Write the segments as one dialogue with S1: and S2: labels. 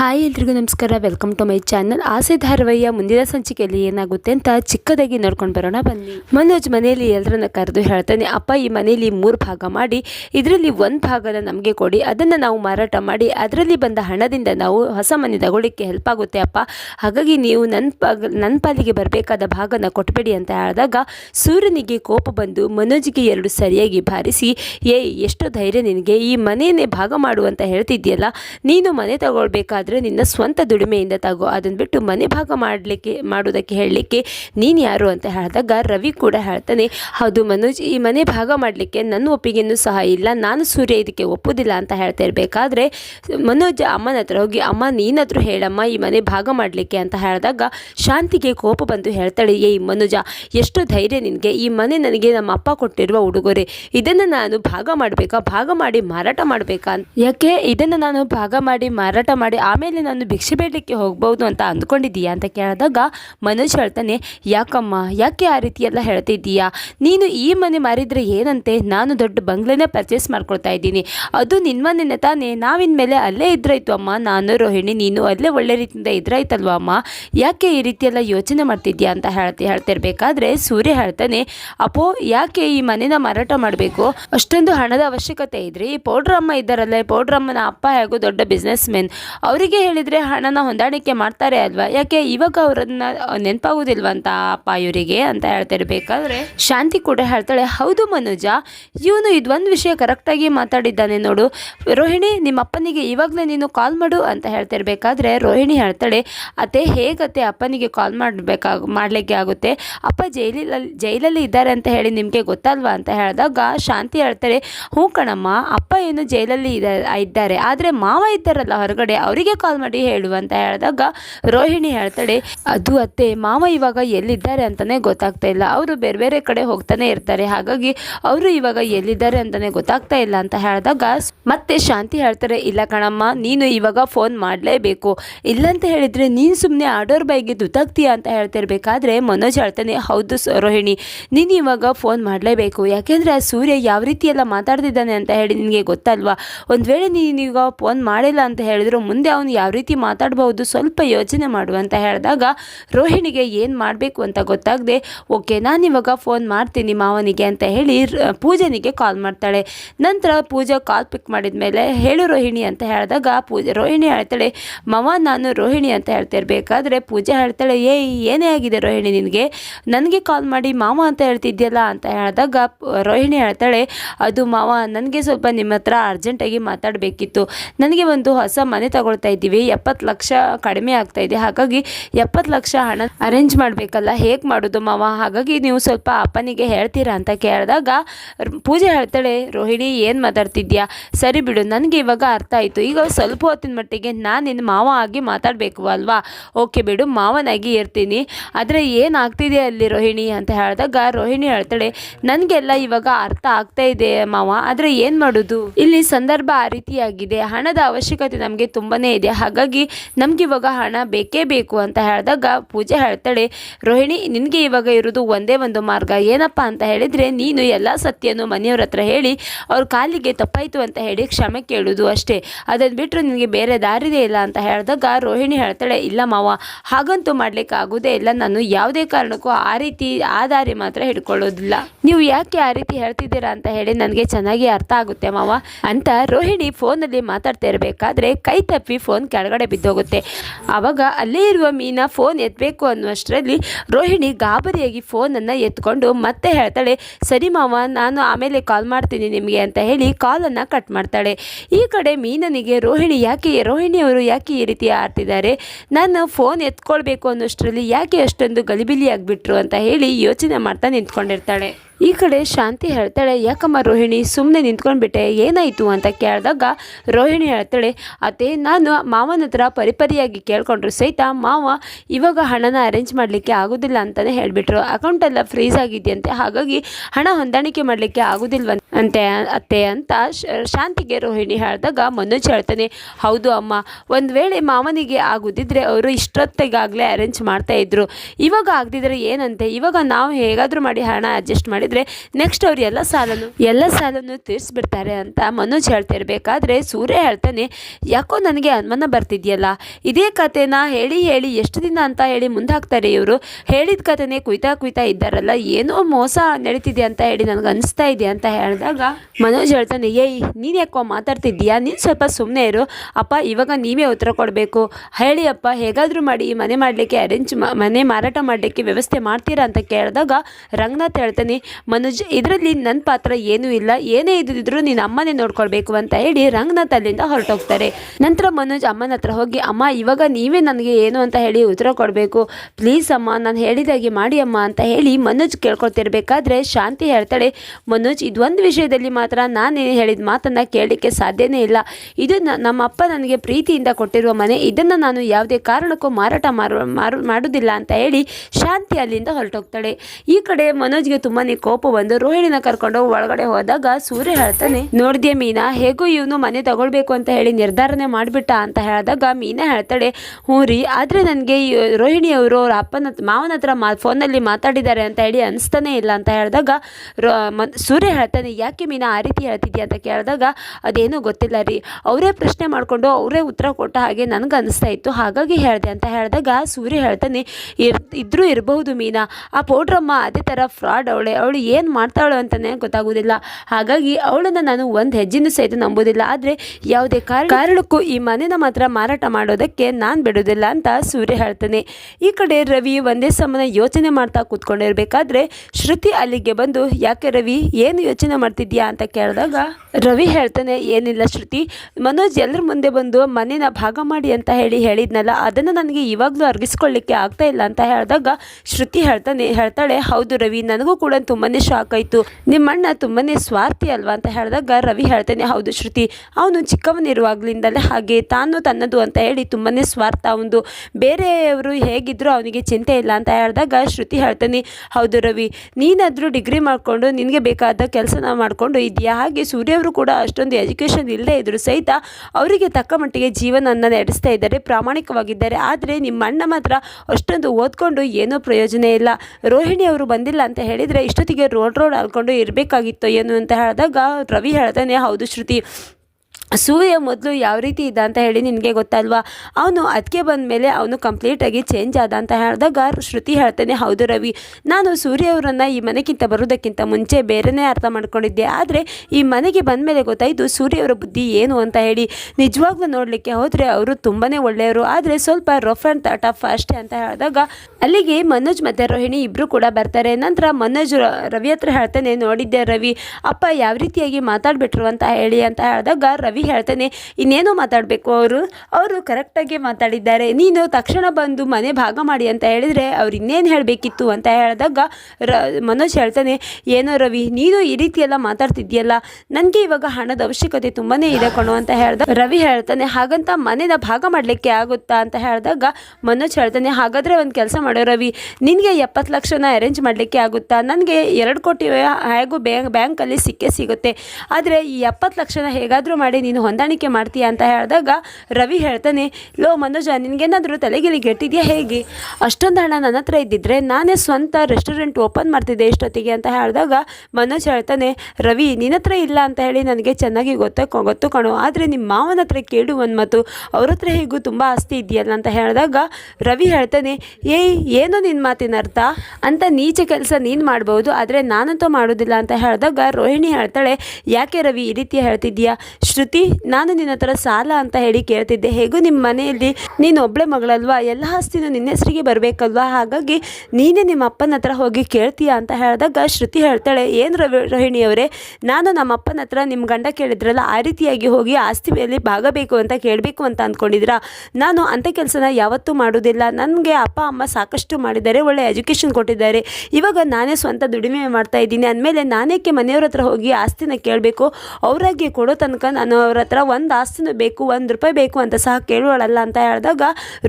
S1: Hi ಎಲ್ರಿಗೂ ನಮಸ್ಕಾರ. Welcome to my channel ಆಸೆ ಧಾರವಯ್ಯ ಮುಂದಿನ ಸಂಚಿಕೆಯಲ್ಲಿ ಏನಾಗುತ್ತೆ ಅಂತ ಚಿಕ್ಕದಾಗಿ ನೋಡ್ಕೊಂಡು ಬರೋಣ. ಬನ್ನಿ. ಮನೋಜ್ ಮನೆಯಲ್ಲಿ ಎಲ್ಲರನ್ನ ಕರೆದು ಹೇಳ್ತಾನೆ, ಅಪ್ಪ, ಈ ಮನೆಯಲ್ಲಿ ಮೂರು ಭಾಗ ಮಾಡಿ, ಇದರಲ್ಲಿ ಒಂದು ಭಾಗನ ನಮಗೆ ಕೊಡಿ, ಅದನ್ನು ನಾವು ಮಾರಾಟ ಮಾಡಿ, ಅದರಲ್ಲಿ ಬಂದ ಹಣದಿಂದ ನಾವು ಹೊಸ ಮನೆ ತಗೊಳ್ಳಿಕ್ಕೆ ಹೆಲ್ಪ್ ಆಗುತ್ತೆ ಅಪ್ಪ. ಹಾಗಾಗಿ ನೀವು ನನ್ನ ಪಾಗ ನನ್ನ ಪಾಲಿಗೆ ಬರಬೇಕಾದ ಭಾಗನ ಕೊಟ್ಬೇಡಿ ಅಂತ ಹೇಳಿದಾಗ ಸೂರ್ಯನಿಗೆ ಕೋಪ ಬಂದು ಮನೋಜ್ಗೆ ಎರಡು ಸರಿಯಾಗಿ ಬಾರಿಸಿ, ಏಯ್, ಎಷ್ಟು ಧೈರ್ಯ ನಿನಗೆ. ಈ ಮನೆಯನ್ನೇ ಭಾಗ ಮಾಡು ಅಂತ ಹೇಳ್ತಿದ್ಯಲ್ಲ ನೀನು ಮನೆ ತಗೊಳ್ಬೇಕಾದ್ರೆ ನಿನ್ನ ಸ್ವಂತ ದುಡಿಮೆಯಿಂದ ತಗೋ. ಅದನ್ನು ಬಿಟ್ಟು ಮನೆ ಭಾಗ ಮಾಡಲಿಕ್ಕೆ ಮಾಡೋದಕ್ಕೆ ಹೇಳಲಿಕ್ಕೆ ನೀನು ಯಾರು ಅಂತ ಹೇಳಿದಾಗ ರವಿ ಕೂಡ ಹೇಳ್ತಾನೆ, ಹೌದು ಮನೋಜ್, ಈ ಮನೆ ಭಾಗ ಮಾಡಲಿಕ್ಕೆ ನನ್ನ ಒಪ್ಪಿಗೆನೂ ಸಹ ಇಲ್ಲ. ನಾನು ಸೂರ್ಯ ಇದಕ್ಕೆ ಒಪ್ಪೋದಿಲ್ಲ ಅಂತ ಹೇಳ್ತಾ ಇರಬೇಕಾದ್ರೆ ಮನೋಜ್ ಅಮ್ಮನ ಹತ್ರ ಹೋಗಿ, ಅಮ್ಮ, ನೀನಾದರೂ ಹೇಳಮ್ಮ, ಈ ಮನೆ ಭಾಗ ಮಾಡಲಿಕ್ಕೆ ಅಂತ ಹೇಳಿದಾಗ ಶಾಂತಿಗೆ ಕೋಪ ಬಂದು ಹೇಳ್ತಾಳೆ, ಏಯ್ ಮನೋಜ, ಎಷ್ಟು ಧೈರ್ಯ ನಿನಗೆ. ಈ ಮನೆ ನನಗೆ ನಮ್ಮ ಅಪ್ಪ ಕೊಟ್ಟಿರುವ ಉಡುಗೊರೆ. ಇದನ್ನು ನಾನು ಭಾಗ ಮಾಡಬೇಕಾ? ಭಾಗ ಮಾಡಿ ಮಾರಾಟ ಮಾಡಬೇಕಾ? ಯಾಕೆ? ಇದನ್ನು ನಾನು ಭಾಗ ಮಾಡಿ ಮಾರಾಟ ಮಾಡಿ ಆಮೇಲೆ ನಾನು ಭಿಕ್ಷೆ ಬೇಡಲಿಕ್ಕೆ ಹೋಗ್ಬೋದು ಅಂತ ಅಂದ್ಕೊಂಡಿದ್ದೀಯಾ ಅಂತ ಕೇಳಿದಾಗ ಮನೋಜ್ ಹೇಳ್ತಾನೆ, ಯಾಕಮ್ಮ, ಯಾಕೆ ಆ ರೀತಿ ಎಲ್ಲ ಹೇಳ್ತಿದ್ದೀಯಾ ನೀನು ಈ ಮನೆ ಮಾರಿದರೆ ಏನಂತೆ? ನಾನು ದೊಡ್ಡ ಬಂಗ್ಲೆನ ಪರ್ಚೇಸ್ ಮಾಡ್ಕೊಳ್ತಾ ಇದ್ದೀನಿ. ಅದು ನಿನ್ನ ಮನೆನೇ ತಾನೇ? ನಾವಿನ್ಮೇಲೆ ಅಲ್ಲೇ ಇದ್ರಾಯ್ತು ಅಮ್ಮ. ನಾನು, ರೋಹಿಣಿ, ನೀನು ಅಲ್ಲೇ ಒಳ್ಳೆ ರೀತಿಯಿಂದ ಇದ್ರಾಯ್ತಲ್ವ ಅಮ್ಮ? ಯಾಕೆ ಈ ರೀತಿಯೆಲ್ಲ ಯೋಚನೆ ಮಾಡ್ತಿದ್ಯಾ ಅಂತ ಹೇಳ್ತಿ, ಹೇಳ್ತಿರ್ಬೇಕಾದ್ರೆ ಸೂರ್ಯ ಹೇಳ್ತಾನೆ, ಅಪ್ಪೋ, ಯಾಕೆ ಈ ಮನೆನ ಮಾರಾಟ ಮಾಡಬೇಕು? ಅಷ್ಟೊಂದು ಹಣದ ಅವಶ್ಯಕತೆ ಇದ್ರೆ ಈ ಪೌಡ್ರಮ್ಮ ಇದ್ದಾರಲ್ಲ ಪೌಡ್ರಮ್ಮನ ಅಪ್ಪ ಹಾಗೂ ದೊಡ್ಡ ಬಿಸ್ನೆಸ್ ಮೆನ್ ಅವರಿಗೆ ಹೇಳಿದರೆ ಹಣನ ಹೊಂದಾಣಿಕೆ ಮಾಡ್ತಾರೆ ಅಲ್ವಾ? ಯಾಕೆ ಇವಾಗ ಅವರನ್ನ ಅಂತ ಅಪ್ಪ ಇವರಿಗೆ ಅಂತ ಹೇಳ್ತಿರ್ಬೇಕಾದ್ರೆ ಶಾಂತಿ ಕೂಡ ಹೇಳ್ತಾಳೆ, ಹೌದು ಮನೋಜ, ಇವನು ಇದೊಂದು ವಿಷಯ ಕರೆಕ್ಟಾಗಿ ಮಾತಾಡಿದ್ದಾನೆ ನೋಡು. ರೋಹಿಣಿ ನಿಮ್ಮ ಅಪ್ಪನಿಗೆ ಇವಾಗಲೇ ನೀನು ಕಾಲ್ ಮಾಡು ಅಂತ ಹೇಳ್ತಿರ್ಬೇಕಾದ್ರೆ ರೋಹಿಣಿ ಹೇಳ್ತಾಳೆ, ಅತ್ತೆ, ಹೇಗತ್ತೆ ಅಪ್ಪನಿಗೆ ಕಾಲ್ ಮಾಡಬೇಕಾಗ ಮಾಡಲಿಕ್ಕೆ ಆಗುತ್ತೆ? ಅಪ್ಪ ಜೈಲಲ್ಲಿ ಜೈಲಲ್ಲಿ ಇದ್ದಾರೆ ಅಂತ ಹೇಳಿ ನಿಮಗೆ ಗೊತ್ತಲ್ವಾ? ಅಂತ ಹೇಳಿದಾಗ ಶಾಂತಿ ಹೇಳ್ತಾಳೆ, ಹ್ಞೂ ಕಣಮ್ಮ, ಅಪ್ಪ ಏನು ಜೈಲಲ್ಲಿ ಇದ್ದಾರೆ. ಆದರೆ ಮಾವ ಇದ್ದಾರಲ್ಲ ಹೊರಗಡೆ, ಅವರಿಗೆ ಕಾಲ್ ಮಾಡಿ ಹೇಳು ಅಂತ ಹೇಳಿದಾಗ ರೋಹಿಣಿ ಹೇಳ್ತಾಳೆ, ಅದು ಅತ್ತೆ, ಮಾವ ಇವಾಗ ಎಲ್ಲಿದ್ದಾರೆ ಅಂತಲೇ ಗೊತ್ತಾಗ್ತಾ ಇಲ್ಲ. ಅವರು ಬೇರೆ ಬೇರೆ ಕಡೆ ಹೋಗ್ತಾನೆ ಇರ್ತಾರೆ. ಹಾಗಾಗಿ ಅವರು ಇವಾಗ ಎಲ್ಲಿದ್ದಾರೆ ಅಂತಲೇ ಗೊತ್ತಾಗ್ತಾ ಇಲ್ಲ ಅಂತ ಹೇಳಿದಾಗ ಮತ್ತೆ ಶಾಂತಿ ಹೇಳ್ತಾರೆ, ಇಲ್ಲ ಕಣಮ್ಮ, ನೀನು ಇವಾಗ ಫೋನ್ ಮಾಡಲೇಬೇಕು. ಇಲ್ಲಂತ ಹೇಳಿದರೆ ನೀನು ಸುಮ್ಮನೆ ಆಡೋರ್ ಬೈಗೆ ತುತ್ತಾಗ್ತೀಯ ಅಂತ ಹೇಳ್ತಿರ್ಬೇಕಾದ್ರೆ ಮನೋಜ್ ಹೇಳ್ತಾನೆ, ಹೌದು ರೋಹಿಣಿ, ನೀನು ಇವಾಗ ಫೋನ್ ಮಾಡಲೇಬೇಕು. ಯಾಕೆಂದರೆ ಆ ಸೂರ್ಯ ಯಾವ ರೀತಿ ಎಲ್ಲ ಮಾತಾಡ್ತಿದ್ದಾನೆ ಅಂತ ಹೇಳಿ ನಿನಗೆ ಗೊತ್ತಲ್ವಾ? ಒಂದು ವೇಳೆ ನೀನೀಗ ಫೋನ್ ಮಾಡಿಲ್ಲ ಅಂತ ಹೇಳಿದ್ರು ಮುಂದೆ ಅವನು ಯಾವ ರೀತಿ ಮಾತಾಡ್ಬೋದು ಸ್ವಲ್ಪ ಯೋಚನೆ ಮಾಡು ಅಂತ ಹೇಳಿದಾಗ ರೋಹಿಣಿಗೆ ಏನು ಮಾಡಬೇಕು ಅಂತ ಗೊತ್ತಾಗದೆ, ಓಕೆ, ನಾನು ಇವಾಗ ಫೋನ್ ಮಾಡ್ತೀನಿ ಮಾವನಿಗೆ ಅಂತ ಹೇಳಿ ಪೂಜನಿಗೆ ಕಾಲ್ ಮಾಡ್ತಾಳೆ. ನಂತರ ಪೂಜಾ ಕಾಲ್ ಪಿಕ್ ಮಾಡಿದ ಮೇಲೆ ಹೇಳು ರೋಹಿಣಿ ಅಂತ ಹೇಳಿದಾಗ ಪೂಜೆ, ರೋಹಿಣಿ ಹೇಳ್ತಾಳೆ, ಮಾವ, ನಾನು ರೋಹಿಣಿ ಅಂತ ಹೇಳ್ತಿರ್ಬೇಕಾದ್ರೆ ಪೂಜೆ ಹೇಳ್ತಾಳೆ ಏ ಏನೇ ಆಗಿದೆ ರೋಹಿಣಿ ನಿನಗೆ? ನನಗೆ ಕಾಲ್ ಮಾಡಿ ಮಾವ ಅಂತ ಹೇಳ್ತಿದ್ಯಲ್ಲ ಅಂತ ಹೇಳಿದಾಗ ರೋಹಿಣಿ ಹೇಳ್ತಾಳೆ, ಅದು ಮಾವ, ನನಗೆ ಸ್ವಲ್ಪ ನಿಮ್ಮ ಹತ್ರ ಅರ್ಜೆಂಟಾಗಿ ಮಾತಾಡಬೇಕಿತ್ತು. ನನಗೆ ಒಂದು ಹೊಸ ಮನೆ ತಗೊಳ್ತಾ ಇದ್ದೀವಿ, ಎಪ್ಪತ್ತು ಲಕ್ಷ ಕಡಿಮೆ ಆಗ್ತಾ ಇದೆ. ಹಾಗಾಗಿ ಎಪ್ಪತ್ತು ಲಕ್ಷ ಹಣ ಅರೇಂಜ್ ಮಾಡಬೇಕಲ್ಲ, ಹೇಗೆ ಮಾಡೋದು ಮಾವ? ಹಾಗಾಗಿ ನೀವು ಸ್ವಲ್ಪ ಅಪ್ಪನಿಗೆ ಹೇಳ್ತೀರಾ ಅಂತ ಕೇಳಿದಾಗ, ಪೂಜೆ ಹೇಳ್ತಾಳೆ, ರೋಹಿಣಿ, ಏನು ಮಾತಾಡ್ತಿದ್ಯಾ? ಸರಿ ಬಿಡು, ನನಗೆ ಇವಾಗ ಅರ್ಥ ಆಯಿತು. ಈಗ ಸ್ವಲ್ಪ ಹೊತ್ತಿನ ಮಟ್ಟಿಗೆ ನಾನು ನಿನ್ನ ಮಾವ ಆಗಿ ಮಾತಾಡಬೇಕು ಅಲ್ವಾ? ಓಕೆ ಬಿಡು, ಮಾವನಾಗಿ ಇರ್ತೀನಿ. ಆದರೆ ಏನಾಗ್ತಿದೆ ಅಲ್ಲಿ ರೋಹಿಣಿ? ಅಂತ ಹೇಳಿದಾಗ, ರೋಹಿಣಿ ಹೇಳ್ತಾಳೆ, ನನಗೆಲ್ಲ ಇವಾಗ ಅರ್ಥ ಆಗ್ತಾ ಇದೆ ಮಾವ. ಆದರೆ ಏನು ಮಾಡೋದು? ಇಲ್ಲಿ ಸಂದರ್ಭ ಆ ರೀತಿಯಾಗಿದೆ. ಹಣದ ಅವಶ್ಯಕತೆ ನಮಗೆ ತುಂಬಾ ಇದೆ. ಹಾಗಾಗಿ ನಮ್ಗೆ ಇವಾಗ ಹಣ ಬೇಕೇ ಬೇಕು ಅಂತ ಹೇಳಿದಾಗ ಪೂಜೆ ಹೇಳ್ತಾಳೆ, ರೋಹಿಣಿ, ನಿನಗೆ ಇವಾಗ ಇರೋದು ಒಂದೇ ಒಂದು ಮಾರ್ಗ. ಏನಪ್ಪ ಅಂತ ಹೇಳಿದರೆ, ನೀನು ಎಲ್ಲ ಸತ್ಯನು ಮನೆಯವ್ರ ಹತ್ರ ಹೇಳಿ, ಅವ್ರ ಕಾಲಿಗೆ ತಪ್ಪಾಯಿತು ಅಂತ ಹೇಳಿ ಕ್ಷಮೆ ಕೇಳೋದು ಅಷ್ಟೇ. ಅದನ್ನು ಬಿಟ್ಟರೆ ನಿನಗೆ ಬೇರೆ ದಾರಿನೇ ಇಲ್ಲ ಅಂತ ಹೇಳಿದಾಗ ರೋಹಿಣಿ ಹೇಳ್ತಾಳೆ, ಇಲ್ಲ ಮಾವ, ಹಾಗಂತೂ ಮಾಡ್ಲಿಕ್ಕೆ ಆಗೋದೇ ಇಲ್ಲ. ನಾನು ಯಾವುದೇ ಕಾರಣಕ್ಕೂ ಆ ರೀತಿ, ಆ ದಾರಿ ಮಾತ್ರ ಹಿಡ್ಕೊಳ್ಳೋದಿಲ್ಲ. ನೀವು ಯಾಕೆ ಆ ರೀತಿ ಹೇಳ್ತಿದ್ದೀರಾ ಅಂತ ಹೇಳಿ ನನಗೆ ಚೆನ್ನಾಗಿ ಅರ್ಥ ಆಗುತ್ತೆ ಮಾವ. ಅಂತ ರೋಹಿಣಿ ಫೋನಲ್ಲಿ ಮಾತಾಡ್ತಾ ಇರಬೇಕಾದ್ರೆ ಕೈ ತಪ್ಪಿ ಫೋನ್ ಕೆಳಗಡೆ ಬಿದ್ದೋಗುತ್ತೆ. ಆವಾಗ ಅಲ್ಲೇ ಇರುವ ಮೀನಾ ಫೋನ್ ಎತ್ತಬೇಕು ಅನ್ನುವಷ್ಟರಲ್ಲಿ ರೋಹಿಣಿ ಗಾಬರಿಯಾಗಿ ಫೋನನ್ನು ಎತ್ಕೊಂಡು ಮತ್ತೆ ಹೇಳ್ತಾಳೆ, ಸರಿ ಮಾವ, ನಾನು ಆಮೇಲೆ ಕಾಲ್ ಮಾಡ್ತೀನಿ ನಿಮಗೆ ಅಂತ ಹೇಳಿ ಕಾಲನ್ನು ಕಟ್ ಮಾಡ್ತಾಳೆ. ಈ ಕಡೆ ಮೀನನಿಗೆ ರೋಹಿಣಿ ಯಾಕೆ ರೋಹಿಣಿಯವರು ಯಾಕೆ ಈ ರೀತಿ ಆಡ್ತಿದ್ದಾರೆ? ನಾನು ಫೋನ್ ಎತ್ಕೊಳ್ಬೇಕು ಅನ್ನೋಷ್ಟರಲ್ಲಿ ಯಾಕೆ ಅಷ್ಟೊಂದು ಗಲಿಬಿಲಿ ಆಗಿಬಿಟ್ರು? ಅಂತ ಹೇಳಿ ಯೋಚನೆ ಮಾಡ್ತಾ ನಿಂತ್ಕೊಂಡಿರ್ತಾಳೆ. ಈ ಕಡೆ ಶಾಂತಿ ಹೇಳ್ತಾಳೆ, ಯಾಕಮ್ಮ ರೋಹಿಣಿ ಸುಮ್ಮನೆ ನಿಂತ್ಕೊಂಡ್ಬಿಟ್ಟೆ, ಏನಾಯಿತು? ಅಂತ ಕೇಳಿದಾಗ, ರೋಹಿಣಿ ಹೇಳ್ತಾಳೆ ಅತ್ತೆ ನಾನು ಮಾವನ ಹತ್ರ ಪರಿಪರಿಯಾಗಿ ಕೇಳ್ಕೊಂಡ್ರು ಸಹಿತ ಮಾವ ಇವಾಗ ಹಣನ ಅರೇಂಜ್ ಮಾಡಲಿಕ್ಕೆ ಆಗೋದಿಲ್ಲ ಅಂತಲೇ ಹೇಳಿಬಿಟ್ರು. ಅಕೌಂಟೆಲ್ಲ ಫ್ರೀಸ್ ಆಗಿದೆಯಂತೆ, ಹಾಗಾಗಿ ಹಣ ಹೊಂದಾಣಿಕೆ ಮಾಡಲಿಕ್ಕೆ ಆಗೋದಿಲ್ವ ಅಂತೆ, ಅತ್ತೆ ಅಂತ ಶಾಂತಿಗೆ ರೋಹಿಣಿ ಹೇಳಿದಾಗ ಮನೋಜ್ ಹೇಳ್ತಾನೆ, ಹೌದು ಅಮ್ಮ, ಒಂದು ವೇಳೆ ಮಾವನಿಗೆ ಆಗೋದಿದ್ರೆ ಅವರು ಇಷ್ಟೊತ್ತಿಗಾಗಲೇ ಅರೇಂಜ್ ಮಾಡ್ತಾ ಇದ್ರು. ಇವಾಗ ಆಗದಿದ್ರೆ ಏನಂತೆ? ಇವಾಗ ನಾವು ಹೇಗಾದರೂ ಮಾಡಿ ಹಣ ಅಡ್ಜಸ್ಟ್ ಮಾಡಿ ಹೇಳಿದ್ರೆ ನೆಕ್ಸ್ಟ್ ಅವ್ರು ಎಲ್ಲ ಸಾಲನು ಎಲ್ಲ ಸಾಲನ್ನು ತೀರಿಸ್ಬಿಡ್ತಾರೆ ಅಂತ ಮನೋಜ್ ಹೇಳ್ತಿರ್ಬೇಕಾದ್ರೆ ಸೂರ್ಯ ಹೇಳ್ತಾನೆ, ಯಾಕೋ ನನಗೆ ಅನುಮಾನ ಬರ್ತಿದೆಯಲ್ಲ? ಇದೇ ಕತೆನ ಹೇಳಿ ಹೇಳಿ ಎಷ್ಟು ದಿನ ಅಂತ ಹೇಳಿ ಮುಂದಾಕ್ತಾರೆ ಇವರು. ಹೇಳಿದ ಕತೆನೆ ಕುಯ್ತಾ ಕುಯ್ತಾ ಇದ್ದಾರಲ್ಲ, ಏನೋ ಮೋಸ ನಡೀತಿದೆ ಅಂತ ಹೇಳಿ ನನಗೆ ಅನಿಸ್ತಾ ಇದೆ ಅಂತ ಹೇಳಿದಾಗ ಮನೋಜ್ ಹೇಳ್ತಾನೆ ಏಯ್ ನೀನು ಯಾಕೋ ಮಾತಾಡ್ತಿದ್ದೀಯಾ? ನೀನು ಸ್ವಲ್ಪ ಸುಮ್ಮನೆ ಇರು. ಅಪ್ಪ, ಇವಾಗ ನೀವೇ ಉತ್ತರ ಕೊಡಬೇಕು. ಹೇಳಿ ಅಪ್ಪ, ಹೇಗಾದರೂ ಮಾಡಿ, ಮನೆ ಮಾಡಲಿಕ್ಕೆ ಅರೇಂಜ್ ಮನೆ ಮಾರಾಟ ಮಾಡಲಿಕ್ಕೆ ವ್ಯವಸ್ಥೆ ಮಾಡ್ತೀರಾ? ಅಂತ ಕೇಳಿದಾಗ ರಂಗನಾಥ್ ಹೇಳ್ತಾನೆ ಮನೋಜ್, ಇದರಲ್ಲಿ ನನ್ನ ಪಾತ್ರ ಏನೂ ಇಲ್ಲ. ಏನೇ ಇದ್ದಿದ್ರು ನೀನು ಅಮ್ಮನೇ ನೋಡ್ಕೊಳ್ಬೇಕು ಅಂತ ಹೇಳಿ ರಂಗನಾಥ್ ಅಲ್ಲಿಂದ ಹೊರಟೋಗ್ತಾರೆ. ನಂತರ ಮನೋಜ್ ಅಮ್ಮನ ಹತ್ರ ಹೋಗಿ, ಅಮ್ಮ, ಇವಾಗ ನೀವೇ ನನಗೆ ಏನು ಅಂತ ಹೇಳಿ ಉತ್ತರ ಕೊಡಬೇಕು. ಪ್ಲೀಸ್ ಅಮ್ಮ, ನಾನು ಹೇಳಿದಾಗೆ ಮಾಡಿ ಅಮ್ಮ ಅಂತ ಹೇಳಿ ಮನೋಜ್ ಕೇಳ್ಕೊಳ್ತಿರ್ಬೇಕಾದ್ರೆ ಶಾಂತಿ ಹೇಳ್ತಾಳೆ, ಮನೋಜ್ ಇದೊಂದು ವಿಷಯದಲ್ಲಿ ಮಾತ್ರ ನಾನೇನು ಹೇಳಿದ ಮಾತನ್ನು ಕೇಳಲಿಕ್ಕೆ ಸಾಧ್ಯನೇ ಇಲ್ಲ. ಇದು ನಮ್ಮ ಅಪ್ಪ ನನಗೆ ಪ್ರೀತಿಯಿಂದ ಕೊಟ್ಟಿರುವ ಮನೆ. ಇದನ್ನು ನಾನು ಯಾವುದೇ ಕಾರಣಕ್ಕೂ ಮಾರಾಟ ಮಾರು ಮಾರು ಅಂತ ಹೇಳಿ ಶಾಂತಿ ಅಲ್ಲಿಂದ ಹೊರಟೋಗ್ತಾಳೆ. ಈ ಕಡೆ ಮನೋಜ್ಗೆ ತುಂಬಾ ಕೋಪ ಬಂದು ರೋಹಿಣಿನ ಕರ್ಕೊಂಡು ಒಳಗಡೆ ಹೋದಾಗ ಸೂರ್ಯ ಹೇಳ್ತಾನೆ, ನೋಡಿದ್ಯಾ ಮೀನಾ, ಹೇಗೂ ಇವನು ಮನೆ ತಗೊಳ್ಬೇಕು ಅಂತ ಹೇಳಿ ನಿರ್ಧಾರನೆ ಮಾಡಿಬಿಟ್ಟ ಅಂತ ಹೇಳಿದಾಗ ಮೀನಾ ಹೇಳ್ತಾಳೆ, ಹ್ಞೂ ರೀ, ಆದರೆ ನನಗೆ ರೋಹಿಣಿ ಅವರು ಅಪ್ಪನ ಮಾವನ ಹತ್ರ ಮಾ, ಫೋನಲ್ಲಿ ಮಾತಾಡಿದ್ದಾರೆ ಅಂತ ಹೇಳಿ ಅನಿಸ್ತಾನೆ ಇಲ್ಲ ಅಂತ ಹೇಳಿದಾಗ ಸೂರ್ಯ ಹೇಳ್ತಾನೆ, ಯಾಕೆ ಮೀನಾ ಆ ರೀತಿ ಹೇಳ್ತಿದ್ಯಾ ಅಂತ ಕೇಳಿದಾಗ, ಅದೇನೂ ಗೊತ್ತಿಲ್ಲ ರೀ, ಅವರೇ ಪ್ರಶ್ನೆ ಮಾಡಿಕೊಂಡು ಅವರೇ ಉತ್ತರ ಕೊಟ್ಟ ಹಾಗೆ ನನಗೆ ಅನಿಸ್ತಾ ಇತ್ತು, ಹಾಗಾಗಿ ಹೇಳಿದೆ ಅಂತ ಹೇಳಿದಾಗ ಸೂರ್ಯ ಹೇಳ್ತಾನೆ, ಇರ್, ಇದ್ರೂ ಇರಬಹುದು ಮೀನಾ, ಆ ಪೌಡ್ರಮ್ಮ ಅದೇ ಥರ ಫ್ರಾಡ್ ಅವಳು ಏನು ಮಾಡ್ತಾಳು ಅಂತಲೇ ಗೊತ್ತಾಗೋದಿಲ್ಲ ಹಾಗಾಗಿ ಅವಳನ್ನು ನಾನು ಒಂದು ಹೆಜ್ಜೆನೂ ಸಹಿತ ನಂಬೋದಿಲ್ಲ ಆದರೆ ಯಾವುದೇ ಕಾರಣ ಕಾರಣಕ್ಕೂ ಈ ಮನೆನ ಮಾತ್ರ ಮಾರಾಟ ಮಾಡೋದಕ್ಕೆ ನಾನು ಬಿಡೋದಿಲ್ಲ ಅಂತ ಸೂರ್ಯ ಹೇಳ್ತಾನೆ. ಈ ಕಡೆ ರವಿ ಒಂದೇ ಸಮನ ಯೋಚನೆ ಮಾಡ್ತಾ ಕೂತ್ಕೊಂಡಿರಬೇಕಾದ್ರೆ ಶ್ರುತಿ ಅಲ್ಲಿಗೆ ಬಂದು, ಯಾಕೆ ರವಿ, ಏನು ಯೋಚನೆ ಮಾಡ್ತಿದ್ಯಾ? ಅಂತ ಕೇಳಿದಾಗ, ರವಿ ಹೇಳ್ತಾನೆ, ಏನಿಲ್ಲ ಶ್ರುತಿ, ಮನೋಜ್ ಎಲ್ಲರ ಮುಂದೆ ಬಂದು ಮನೇನ ಭಾಗ ಮಾಡಿ ಅಂತ ಹೇಳಿ ಹೇಳಿದ್ನಲ್ಲ, ಅದನ್ನು ನನಗೆ ಇವಾಗಲೂ ಅರ್ಗಿಸ್ಕೊಳ್ಳಿಕ್ಕೆ ಆಗ್ತಾ ಇಲ್ಲ ಅಂತ ಹೇಳಿದಾಗ ಶ್ರುತಿ ಹೇಳ್ತಾನೆ, ಹೇಳ್ತಾಳೆ, ಹೌದು ರವಿ, ನನಗೂ ಕೂಡ ತುಂಬಾ ಶಾಕ್ ಆಯಿತು. ನಿಮ್ಮಣ್ಣ ತುಂಬಾ ಸ್ವಾರ್ಥಿ ಅಲ್ವಾ ಅಂತ ಹೇಳಿದಾಗ ರವಿ ಹೇಳ್ತಾನೆ, ಹೌದು ಶ್ರುತಿ, ಅವನು ಚಿಕ್ಕವನಿರುವಾಗಲಿಂದಲೇ ಹಾಗೆ ತಾನು ತನ್ನದು ಅಂತ ಹೇಳಿ ತುಂಬಾ ಸ್ವಾರ್ಥ ಅವನು ಬೇರೆಯವರು ಹೇಗಿದ್ರು ಅವನಿಗೆ ಚಿಂತೆ ಇಲ್ಲ ಅಂತ ಹೇಳಿದಾಗ ಶ್ರುತಿ ಹೇಳ್ತಾನೆ, ಹೌದು ರವಿ, ನೀನಾದರೂ ಡಿಗ್ರಿ ಮಾಡಿಕೊಂಡು ನಿನಗೆ ಬೇಕಾದ ಕೆಲಸನ ಮಾಡಿಕೊಂಡು ಇದೆಯಾ ಹಾಗೆ ಸೂರ್ಯವರು ಕೂಡ ಅಷ್ಟೊಂದು ಎಜುಕೇಷನ್ ಇಲ್ಲದೆ ಇದ್ದರೂ ಸಹಿತ ಅವರಿಗೆ ತಕ್ಕ ಮಟ್ಟಿಗೆ ಜೀವನವನ್ನು ನಡೆಸ್ತಾ ಇದ್ದಾರೆ, ಪ್ರಾಮಾಣಿಕವಾಗಿದ್ದಾರೆ. ಆದರೆ ನಿಮ್ಮ ಅಣ್ಣ ಮಾತ್ರ ಅಷ್ಟೊಂದು ಓದ್ಕೊಂಡು ಏನೂ ಪ್ರಯೋಜನ ಇಲ್ಲ. ರೋಹಿಣಿ ಅವರು ಬಂದಿಲ್ಲ ಅಂತ ಹೇಳಿದರೆ ಇಷ್ಟೊತ್ತಿಗೆ ರೋಡ್ ರೋಡ್ ಆಡ್ಕೊಂಡು ಇರಬೇಕಾಗಿತ್ತು ಏನು ಅಂತ ಹೇಳಿದಾಗ ರವಿ ಹೇಳ್ತಾನೆ ಹೌದು ಶ್ರುತಿ ಸೂರ್ಯ ಮೊದಲು ಯಾವ ರೀತಿ ಇದ್ದ ಅಂತ ಹೇಳಿ ನಿನಗೆ ಗೊತ್ತಲ್ವಾ? ಅವನು ಅದಕ್ಕೆ ಬಂದ ಮೇಲೆ ಅವನು ಕಂಪ್ಲೀಟಾಗಿ ಚೇಂಜ್ ಆದ ಅಂತ ಹೇಳಿದಾಗ ಶ್ರುತಿ ಹೇಳ್ತಾನೆ, ಹೌದು ರವಿ, ನಾನು ಸೂರ್ಯ ಅವರನ್ನು ಈ ಮನೆಗಿಂತ ಬರೋದಕ್ಕಿಂತ ಮುಂಚೆ ಬೇರೆನೇ ಅರ್ಥ ಮಾಡ್ಕೊಂಡಿದ್ದೆ. ಆದರೆ ಈ ಮನೆಗೆ ಬಂದ ಮೇಲೆ ಗೊತ್ತಾಯಿತು ಸೂರ್ಯವರ ಬುದ್ಧಿ ಏನು ಅಂತ ಹೇಳಿ. ನಿಜವಾಗ್ಲೂ ನೋಡಲಿಕ್ಕೆ ಹೋದರೆ ಅವರು ತುಂಬಾ ಒಳ್ಳೆಯವರು. ಆದರೆ ಸ್ವಲ್ಪ ರಫ್ ಆ್ಯಂಡ್ ಟಫ್ ಅಷ್ಟೇ ಅಂತ ಹೇಳಿದಾಗ ಅಲ್ಲಿಗೆ ಮನೋಜ್ ಮತ್ತು ರೋಹಿಣಿ ಇಬ್ಬರು ಕೂಡ ಬರ್ತಾರೆ. ನಂತರ ಮನೋಜ್ ರವಿ ಹತ್ರ ಹೇಳ್ತಾನೆ ನೋಡಿದ್ದೆ ರವಿ, ಅಪ್ಪ ಯಾವ ರೀತಿಯಾಗಿ ಮಾತಾಡ್ಬಿಟ್ರು ಅಂತ ಹೇಳಿ ಅಂತ ಹೇಳಿದಾಗ ರವಿ ಹೇಳ್ತಾನೆ. ಇನ್ನೇನೋ ಮಾತಾಡಬೇಕು ಅವರು? ಅವರು ಕರೆಕ್ಟಾಗಿ ಮಾತಾಡಿದ್ದಾರೆ. ನೀನು ತಕ್ಷಣ ಬಂದು ಮನೆ ಭಾಗ ಮಾಡಿ ಅಂತ ಹೇಳಿದರೆ ಅವ್ರು ಇನ್ನೇನು ಹೇಳಬೇಕಿತ್ತು ಅಂತ ಹೇಳಿದಾಗ ರ, ಮನೋಜ್ ಹೇಳ್ತಾನೆ, ಏನೋ ರವಿ, ನೀನು ಈ ರೀತಿ ಎಲ್ಲ ಮಾತಾಡ್ತಿದ್ಯಲ್ಲ? ನನಗೆ ಇವಾಗ ಹಣದ ಅವಶ್ಯಕತೆ ತುಂಬಾ ಇದೆ ಕಣೋ ಅಂತ ಹೇಳ್ದ, ರವಿ ಹೇಳ್ತಾನೆ, ಹಾಗಂತ ಮನೇನ ಭಾಗ ಮಾಡಲಿಕ್ಕೆ ಆಗುತ್ತಾ? ಅಂತ ಹೇಳಿದಾಗ ಮನೋಜ್ ಹೇಳ್ತಾನೆ, ಹಾಗಾದರೆ ಒಂದು ಕೆಲಸ ಮಾಡೋ ರವಿ. ನಿನಗೆ ಎಪ್ಪತ್ತು ಲಕ್ಷನ ಅರೇಂಜ್ ಮಾಡಲಿಕ್ಕೆ ಆಗುತ್ತಾ? ನನಗೆ ಎರಡು ಕೋಟಿ ಹೇಗೂ ಬ್ಯಾಂಕ್ ಬ್ಯಾಂಕಲ್ಲಿ ಸಿಕ್ಕೇ ಸಿಗುತ್ತೆ. ಆದರೆ ಈ ಎಪ್ಪತ್ತು ಲಕ್ಷನ ಹೇಗಾದರೂ ಮಾಡಿ ನೀನು ಹೊಂದಾಣಿಕೆ ಮಾಡ್ತೀಯ ಅಂತ ಹೇಳಿದಾಗ ರವಿ ಹೇಳ್ತಾನೆ, ಲೋ ಮನೋಜ, ನಿನಗೇನಾದರೂ ತಲೆಗಿಲಿ ಗೆಟ್ಟಿದೆಯಾ ಹೇಗೆ? ಅಷ್ಟೊಂದು ಹಣ ನನ್ನ ಹತ್ರ ಇದ್ದಿದ್ರೆ ನಾನೇ ಸ್ವಂತ ರೆಸ್ಟೋರೆಂಟ್ ಓಪನ್ ಮಾಡ್ತಿದ್ದೆ ಇಷ್ಟೊತ್ತಿಗೆ, ಅಂತ ಹೇಳಿದಾಗ ಮನೋಜ್ ಹೇಳ್ತಾನೆ, ರವಿ ನಿನ್ನ ಹತ್ರ ಇಲ್ಲ ಅಂತ ಹೇಳಿ ನನಗೆ ಚೆನ್ನಾಗಿ ಗೊತ್ತ, ಗೊತ್ತು ಕಣೋ, ಆದರೆ ನಿಮ್ಮ ಮಾವನ ಹತ್ರ ಕೇಳು ಒಂದು ಮಾತು. ಅವ್ರ ಹತ್ರ ಹೇಗೂ ತುಂಬ ಆಸ್ತಿ ಇದೆಯಲ್ಲ ಅಂತ ಹೇಳಿದಾಗ ರವಿ ಹೇಳ್ತಾನೆ, ಏಯ್, ಏನು ನಿನ್ನ ಮಾತಿನ ಅರ್ಥ? ಅಂತ ನೀಚ ಕೆಲಸ ನೀನು ಮಾಡ್ಬೋದು, ಆದರೆ ನಾನಂತೂ ಮಾಡೋದಿಲ್ಲ, ಅಂತ ಹೇಳಿದಾಗ ರೋಹಿಣಿ ಹೇಳ್ತಾಳೆ, ಯಾಕೆ ರವಿ ಈ ರೀತಿ ಹೇಳ್ತಿದ್ಯಾ? ಶ್ರುತಿ ನಾನು ನಿನ್ನ ಹತ್ರ ಸಾಲ ಅಂತ ಹೇಳಿ ಕೇಳ್ತಿದ್ದೆ. ಹೇಗೂ ನಿಮ್ಮ ಮನೆಯಲ್ಲಿ ನೀನು ಒಬ್ಬಳೆ ಮಗಳಲ್ವಾ? ಎಲ್ಲ ಆಸ್ತಿನೂ ನಿನ್ನ ಹೆಸರಿಗೆ ಬರಬೇಕಲ್ವಾ? ಹಾಗಾಗಿ ನೀನೇ ನಿಮ್ಮ ಅಪ್ಪನ ಹತ್ರ ಹೋಗಿ ಕೇಳ್ತೀಯಾ ಅಂತ ಹೇಳಿದಾಗ ಶ್ರುತಿ ಹೇಳ್ತಾಳೆ, ಏನು ರವಿ, ರೋಹಿಣಿಯವರೇ, ನಾನು ನಮ್ಮ ಅಪ್ಪನ ಹತ್ರ ನಿಮ್ಮ ಗಂಡ ಕೇಳಿದ್ರಲ್ಲ, ಆ ರೀತಿಯಾಗಿ ಹೋಗಿ ಆಸ್ತಿ ಮೇಲೆ ಬಾಗಬೇಕು ಅಂತ ಕೇಳಬೇಕು ಅಂತ ಅಂದ್ಕೊಂಡಿದ್ರ ನಾನು ಅಂಥ ಕೆಲಸನ ಯಾವತ್ತೂ ಮಾಡೋದಿಲ್ಲ ನನಗೆ ಅಪ್ಪ, ಅಮ್ಮ ಸಾಕಷ್ಟು ಮಾಡಿದ್ದಾರೆ, ಒಳ್ಳೆ ಎಜುಕೇಷನ್ ಕೊಟ್ಟಿದ್ದಾರೆ. ಇವಾಗ ನಾನೇ ಸ್ವಂತ ದುಡಿಮೆ ಮಾಡ್ತಾ ಇದ್ದೀನಿ. ಅಂದಮೇಲೆ ನಾನೇಕೆ ಮನೆಯವ್ರ ಹತ್ರ ಹೋಗಿ ಆಸ್ತಿನ ಕೇಳಬೇಕು? ಅವರಾಗಿ ಕೊಡೋ ತನಕ ನಾನು ಅವ್ರ ಹತ್ರ ಒಂದು ಆಸ್ತಿನೂ ಬೇಕು, ಒಂದು ರೂಪಾಯಿ ಬೇಕು ಅಂತ ಸಹ ಕೇಳುವಳಲ್ಲ ಅಂತ ಹೇಳಿದಾಗ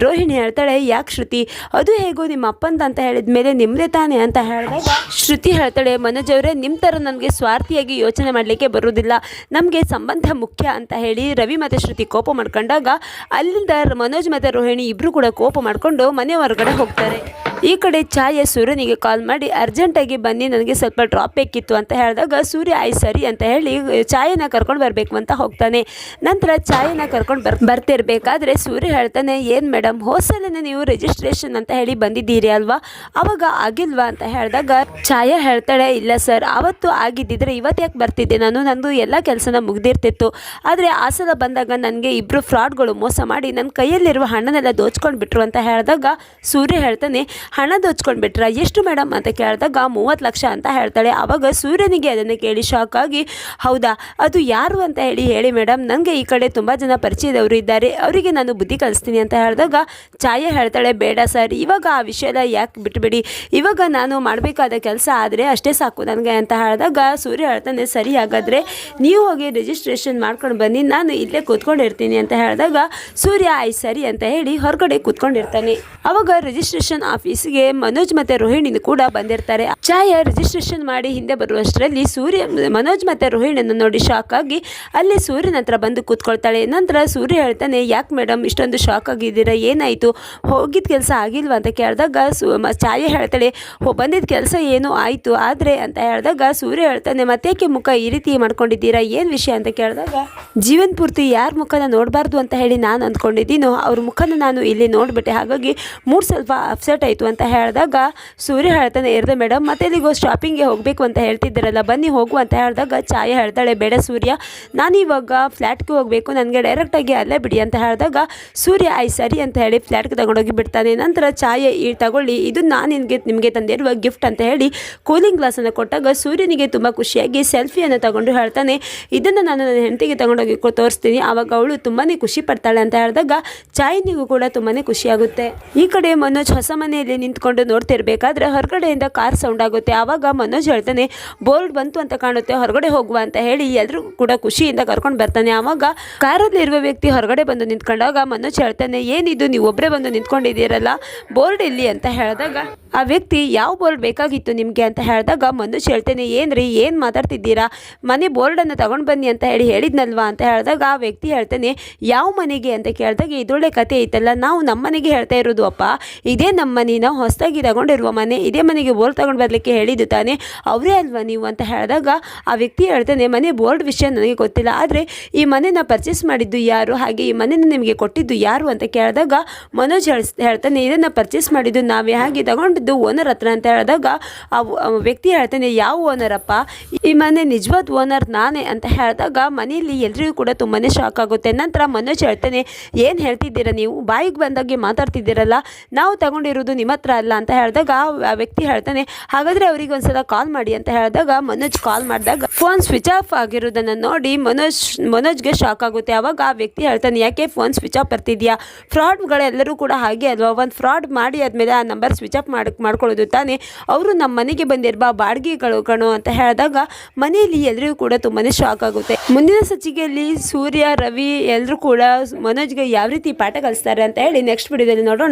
S1: ರೋಹಿಣಿ ಹೇಳ್ತಾಳೆ, ಯಾಕೆ ಶ್ರುತಿ? ಅದು ಹೇಗೋ ನಿಮ್ಮ ಅಪ್ಪಂದ ಅಂತ ಹೇಳಿದ ಮೇಲೆ ನಿಮ್ಮದೇ ತಾನೇ ಅಂತ ಹೇಳಿದಾಗ ಶ್ರುತಿ ಹೇಳ್ತಾಳೆ, ಮನೋಜ್ ಅವರೇ ನಿಮ್ಮ ಥರ ನನಗೆ ಸ್ವಾರ್ಥಿಯಾಗಿ ಯೋಚನೆ ಮಾಡಲಿಕ್ಕೆ ಬರೋದಿಲ್ಲ. ನಮಗೆ ಸಂಬಂಧ ಮುಖ್ಯ ಅಂತ ಹೇಳಿ ರವಿ ಮತ್ತು ಶ್ರುತಿ ಕೋಪ ಮಾಡ್ಕೊಂಡಾಗ ಅಲ್ಲಿಂದ ಮನೋಜ್ ಮತ್ತು ರೋಹಿಣಿ ಇಬ್ಬರು ಕೂಡ ಕೋಪ ಮಾಡಿಕೊಂಡು ಮನೆ ಹೊರಗಡೆ ಹೋಗ್ತಾರೆ. ಈ ಕಡೆ ಛಾಯೆ ಸೂರ್ಯನಿಗೆ ಕಾಲ್ ಮಾಡಿ ಅರ್ಜೆಂಟಾಗಿ ಬನ್ನಿ, ನನಗೆ ಸ್ವಲ್ಪ ಡ್ರಾಪ್ ಬೇಕಿತ್ತು ಅಂತ ಹೇಳಿದಾಗ, ಸೂರ್ಯ, ಆಯ್, ಸರಿ ಅಂತ ಹೇಳಿ, ಛಾಯೆನ ಕರ್ಕೊಂಡು ಬರಬೇಕು ಅಂತ ಹೋಗ್ತಾನೆ. ನಂತರ ಛಾಯೆನ ಕರ್ಕೊಂಡು ಬರ್, ಬರ್ತಿರ್ಬೇಕಾದ್ರೆ ಸೂರ್ಯ ಹೇಳ್ತಾನೆ, ಏನು ಮೇಡಮ್ ಹೋಸಲನೇ ನೀವು ರಿಜಿಸ್ಟ್ರೇಷನ್ ಅಂತ ಹೇಳಿ ಬಂದಿದ್ದೀರಿ ಅಲ್ವಾ? ಅವಾಗ ಆಗಿಲ್ವಾ? ಅಂತ ಹೇಳಿದಾಗ, ಛಾಯಾ ಹೇಳ್ತಾಳೆ, ಇಲ್ಲ ಸರ್, ಆವತ್ತು ಆಗಿದ್ದಿದ್ರೆ ಇವತ್ತು ಯಾಕೆ ಬರ್ತಿದ್ದೆ ನಾನು? ನಂದು ಎಲ್ಲ ಕೆಲಸನ ಮುಗ್ದಿರ್ತಿತ್ತು. ಆದರೆ ಆ ಸಲ ಬಂದಾಗ ನನಗೆ ಇಬ್ಬರು ಫ್ರಾಡ್ಗಳು ಮೋಸ ಮಾಡಿ ನನ್ನ ಕೈಯಲ್ಲಿರುವ ಹಣನೆಲ್ಲ ದೋಚ್ಕೊಂಡು ಬಿಟ್ರು ಅಂತ ಹೇಳಿದಾಗ, ಸೂರ್ಯ ಹೇಳ್ತಾನೆ ಹಣ ದೋಚ್ಕೊಂಡು ಬಿಟ್ರ ಎಷ್ಟು ಮೇಡಮ್ ಅಂತ ಕೇಳಿದಾಗ ಮೂವತ್ತು ಲಕ್ಷ ಅಂತ ಹೇಳ್ತಾಳೆ. ಆವಾಗ ಸೂರ್ಯನಿಗೆ ಅದನ್ನು ಕೇಳಿ ಶಾಕ್ ಆಗಿ, ಹೌದಾ? ಅದು ಯಾರು ಅಂತ ಹೇಳಿ ಹೇಳಿ ಮೇಡಮ್ ನನಗೆ ಈ ಕಡೆ ತುಂಬ ಜನ ಪರಿಚಯದವರು ಇದ್ದಾರೆ. ಅವರಿಗೆ ನಾನು ಬುದ್ಧಿ ಕಲಿಸ್ತೀನಿ ಅಂತ ಹೇಳಿದಾಗ ಛಾಯೆ ಹೇಳ್ತಾಳೆ, ಬೇಡ ಸರ್, ಇವಾಗ ಆ ವಿಷಯದ ಯಾಕೆ ಬಿಟ್ಬಿಡಿ? ಇವಾಗ ನಾನು ಮಾಡಬೇಕಾದ ಕೆಲಸ ಆದರೆ ಅಷ್ಟೇ ಸಾಕು ನನಗೆ ಅಂತ ಹೇಳಿದಾಗ ಸೂರ್ಯ ಹೇಳ್ತಾನೆ, ಸರಿ, ಹಾಗಾದರೆ ನೀವು ಹೋಗಿ ರಿಜಿಸ್ಟ್ರೇಷನ್ ಮಾಡ್ಕೊಂಡು ಬನ್ನಿ. ನಾನು ಇಲ್ಲೇ ಕೂತ್ಕೊಂಡಿರ್ತೀನಿ ಅಂತ ಹೇಳಿದಾಗ ಸೂರ್ಯ ಆಯ್ ಸರಿ ಅಂತ ಹೇಳಿ ಹೊರಗಡೆ ಕೂತ್ಕೊಂಡಿರ್ತಾನೆ. ಅವಾಗ ರಿಜಿಸ್ಟ್ರೇಷನ್ ಆಫೀಸ್ಗೆ ಮನೋಜ್ ಮತ್ತೆ ರೋಹಿಣಿ ಕೂಡ ಬಂದಿರ್ತಾರೆ. ಛಾಯಾ ರಿಜಿಸ್ಟ್ರೇಷನ್ ಮಾಡಿ ಹಿಂದೆ ಬರುವಷ್ಟರಲ್ಲಿ ಸೂರ್ಯ, ಮನೋಜ್ ಮತ್ತೆ ರೋಹಿಣಿಯನ್ನು ನೋಡಿ ಶಾಕ್ ಆಗಿ ಅಲ್ಲಿ ಸೂರ್ಯನ ಹತ್ರ ಬಂದು ಕೂತ್ಕೊಳ್ತಾಳೆ. ನಂತರ ಸೂರ್ಯ ಹೇಳ್ತಾನೆ, ಯಾಕೆ ಮೇಡಮ್ ಇಷ್ಟೊಂದು ಶಾಕ್ ಆಗಿದ್ದೀರಾ? ಏನಾಯಿತು? ಹೋಗಿದ್ದ ಕೆಲಸ ಆಗಿಲ್ವಾ? ಅಂತ ಕೇಳಿದಾಗ ಸು ಛಾಯೆ ಹೇಳ್ತಾಳೆ ಬಂದಿದ್ದ ಕೆಲಸ ಏನು ಆಯಿತು, ಆದರೆ ಅಂತ ಹೇಳಿದಾಗ ಸೂರ್ಯ ಹೇಳ್ತಾನೆ ಮತ್ತೇಕೆ ಮುಖ ಈ ರೀತಿ ಮಾಡ್ಕೊಂಡಿದ್ದೀರಾ? ಏನು ವಿಷಯ? ಅಂತ ಕೇಳಿದಾಗ, ಜೀವನ್ ಪೂರ್ತಿ ಯಾರ ಮುಖನ ನೋಡಬಾರ್ದು ಅಂತ ಹೇಳಿ ನಾನು ಅಂದ್ಕೊಂಡಿದ್ದೀನೋ, ಅವ್ರ ಮುಖನ ನಾನು ಇಲ್ಲಿ ನೋಡಿಬಿಟ್ಟೆ. ಹಾಗಾಗಿ ಮೂಡ್ ಸ್ವಲ್ಪ ಅಪ್ಸೆಟ್ ಆಯಿತು ಅಂತ ಹೇಳಿದಾಗ ಸೂರ್ಯ ಹೇಳ್ತಾನೆ ಇರ್ದೆ ಮೇಡಮ್, ಮತ್ತೆ ಇಲ್ಲಿಗೋ ಶಾಪಿಂಗ್ಗೆ ಹೋಗಬೇಕು ಅಂತ ಹೇಳ್ತಿದ್ದೀರಲ್ಲ, ಬನ್ನಿ ಹೋಗು ಅಂತ ಹೇಳಿದಾಗ ಛಾಯೆ ಹೇಳ್ತಾಳೆ, ಬೇಡ ಸೂರ್ಯ, ನಾನು ಇವಾಗ ಫ್ಲ್ಯಾಟ್ಗೆ ಹೋಗಬೇಕು, ನನಗೆ ಡೈರೆಕ್ಟಾಗಿ ಅಲ್ಲೇ ಬಿಡಿ ಅಂತ ಹೇಳಿದಾಗ ಸೂರ್ಯ ಆಯ್ ಸರಿ ಅಂತ ಹೇಳಿ ಫ್ಲ್ಯಾಟ್ಗೆ ತಗೊಂಡೋಗಿ ಬಿಡ್ತಾನೆ. ನಂತರ ಛಾಯೆ ಈ ತಗೊಳ್ಳಿ, ಇದು ನಾನು ನಿನಗೆ, ನಿಮಗೆ ತಂದಿರುವ ಗಿಫ್ಟ್ ಅಂತ ಹೇಳಿ ಕೂಲಿಂಗ್ ಗ್ಲಾಸನ್ನು ಕೊಟ್ಟಾಗ ಸೂರ್ಯನಿಗೆ ತುಂಬ ಖುಷಿಯಾಗಿ ಸೆಲ್ಫಿಯನ್ನು ತಗೊಂಡು ಹೇಳ್ತಾನೆ, ಇದನ್ನು ನಾನು ನನ್ನ ಹೆಂಡತಿಗೆ ತಗೊಂಡೋಗಿ ತೋರಿಸ್ತೀನಿ ಆವಾಗ ಅವಳು ತುಂಬಾ ಖುಷಿ ಪಡ್ತಾಳೆ ಅಂತ ಹೇಳಿದಾಗ ಚಾಯ್ನಿಗೂ ಕೂಡ ತುಂಬಾ ಖುಷಿಯಾಗುತ್ತೆ. ಈ ಕಡೆ ಮನೋಜ್ ಹೊಸ ಮನೆಯಲ್ಲಿ ನಿಂತ್ಕೊಂಡು ನೋಡ್ತಿರ್ಬೇಕಾದ್ರೆ ಹೊರಗಡೆಯಿಂದ ಕಾರ್ ಸೌಂಡ್ ಆಗುತ್ತೆ. ಆವಾಗ ಮನೋಜ್ ಹೇಳ್ತಾನೆ ಬೋರ್ಡ್ ಬಂತು ಅಂತ ಕಾಣುತ್ತೆ, ಹೊರಗಡೆ ಹೋಗುವ ಅಂತ ಹೇಳಿ ಎಲ್ಲರೂ ಕೂಡ ಖುಷಿಯಿಂದ ಕರ್ಕೊಂಡು ಬರ್ತಾನೆ. ಆವಾಗ ಕಾರಲ್ಲಿರುವ ವ್ಯಕ್ತಿ ಹೊರಗಡೆ ಬಂದು ನಿಂತ್ಕೊಂಡಾಗ ಮನೋಜ್ ಹೇಳ್ತಾನೆ, ಏನಿದು ನೀವು ಒಬ್ಬರೇ ಬಂದು ನಿಂತ್ಕೊಂಡಿದ್ದೀರಲ್ಲ ಬೋರ್ಡ್ ಇಲ್ಲಿ ಅಂತ ಹೇಳಿದಾಗ, ಆ ವ್ಯಕ್ತಿ ಯಾವ ಬೋರ್ಡ್ ಬೇಕಾಗಿತ್ತು ನಿಮಗೆ? ಅಂತ ಹೇಳಿದಾಗ ಮನೋಜ್ ಹೇಳ್ತೇನೆ, ಏನ್ರಿ, ಏನು ಮಾತಾಡ್ತಿದ್ದೀರಾ? ಮನೆ ಬೋರ್ಡನ್ನು ತಗೊಂಡು ಬನ್ನಿ ಅಂತ ಹೇಳಿ ಹೇಳಿದ್ನಲ್ವಾ? ಅಂತ ಹೇಳಿದಾಗ ಆ ವ್ಯಕ್ತಿ ಹೇಳ್ತಾನೆ, ಯಾವ ಮನೆಗೆ? ಅಂತ ಕೇಳಿದಾಗ ಇದೊಳ್ಳೆ ಕತೆ ಐತಲ್ಲ, ನಾವು ನಮ್ಮ ಮನೆಗೆ ಹೇಳ್ತಾ ಇರೋದು ಅಪ್ಪ, ಇದೇ ನಮ್ಮ ಮನೆ ಹೊಸದಾಗಿ ತಗೊಂಡಿರುವ ಮನೆ, ಇದೇ ಮನೆಗೆ ಬೋರ್ಡ್ ತಗೊಂಡು ಬರಲಿಕ್ಕೆ ಹೇಳಿದ್ದು ತಾನೇ. ಅವರೇ ಅಲ್ವಾ ನೀವು ಅಂತ ಹೇಳಿದಾಗ ಆ ವ್ಯಕ್ತಿ ಹೇಳ್ತಾನೆ, ಮನೆ ಬೋರ್ಡ್ ವಿಷಯ ನನಗೆ ಗೊತ್ತಿಲ್ಲ. ಆದರೆ ಈ ಮನೆನ ಪರ್ಚೇಸ್ ಮಾಡಿದ್ದು ಯಾರು? ಹಾಗೆ ಈ ಮನೆನ ನಿಮಗೆ ಕೊಟ್ಟಿದ್ದು ಯಾರು? ಅಂತ ಕೇಳಿದಾಗ ಮನೋಜ್ ಹೇಳ್ತಾನೆ, ಇದನ್ನು ಪರ್ಚೇಸ್ ಮಾಡಿದ್ದು ನಾವೇ. ಹಾಗೆ ತಗೊಂಡಿದ್ದು ಓನರ್ ಹತ್ರ. ಅಂತ ಹೇಳಿದಾಗ ಆ ವ್ಯಕ್ತಿ ಹೇಳ್ತಾನೆ, ಯಾವ ಓನರಪ್ಪ ಈ ಮನೆ ನಿಜವಾದ ಓನರ್ ನಾನೇ. ಅಂತ ಹೇಳಿದಾಗ ಮನೆಯಲ್ಲಿ ಎಲ್ರಿಗೂ ಕೂಡ ತುಂಬಾ ಶಾಕ್ ಆಗುತ್ತೆ. ನಂತರ ಮನೋಜ್ ಹೇಳ್ತಾನೆ, ಏನು ಹೇಳ್ತಿದ್ದೀರಾ ನೀವು? ಬಾಯಿಗೆ ಬಂದಾಗೆ ಮಾತಾಡ್ತಿದ್ದೀರಲ್ಲ. ನಾವು ತಗೊಂಡಿರೋದು ನಿಮ್ಮ ಹತ್ರ ಅಲ್ಲ ಅಂತ ಹೇಳಿದಾಗ ಆ ವ್ಯಕ್ತಿ ಹೇಳ್ತಾನೆ, ಹಾಗಾದರೆ ಅವರಿಗೆ ಒಂದ್ಸಲ ಕಾಲ್ ಮಾಡಿ ಅಂತ ಹೇಳಿದಾಗ ಮನೋಜ್ ಕಾಲ್ ಮಾಡಿದಾಗ ಫೋನ್ ಸ್ವಿಚ್ ಆಫ್ ಆಗಿರೋದನ್ನು ನೋಡಿ ಮನೋಜ್, ಮನೋಜ್ಗೆ ಶಾಕ್ ಆಗುತ್ತೆ. ಆವಾಗ ಆ ವ್ಯಕ್ತಿ ಹೇಳ್ತಾನೆ, ಯಾಕೆ ಫೋನ್ ಸ್ವಿಚ್ ಆಫ್ ಬರ್ತಿದ್ಯಾ? ಫ್ರಾಡ್ಗಳೆಲ್ಲರೂ ಕೂಡ ಹಾಗೆ ಅಲ್ವಾ? ಒಂದು ಫ್ರಾಡ್ ಮಾಡಿ ಆದಮೇಲೆ ಆ ನಂಬರ್ ಸ್ವಿಚ್ ಆಫ್ ಮಾಡಿ, ಮಾಡ್ಕೊಳ್ಳೋದು ತಾನೇ. ಅವರು ನಮ್ಮ ಮನೆಗೆ ಬಂದಿರುವ ಬಾಡಿಗೆಗಳು ಕಣೋ ಅಂತ ಹೇಳಿದಾಗ ಮನೆಯಲ್ಲಿ ಎಲ್ಲರಿಗೂ ಕೂಡ ತುಂಬಾ ಶಾಕ್ ಆಗುತ್ತೆ. ಮುಂದಿನ ಸಚಿಗೆಯಲ್ಲಿ ಸೂರ್ಯ, ರವಿ ಎಲ್ಲರೂ ಕೂಡ ಮನೋಜ್ಗೆ ಯಾವ ರೀತಿ ಪಾಠ ಕಲಿಸ್ತಾರೆ ಅಂತ ಹೇಳಿ ನೆಕ್ಸ್ಟ್ ವಿಡಿಯೋದಲ್ಲಿ ನೋಡೋಣ.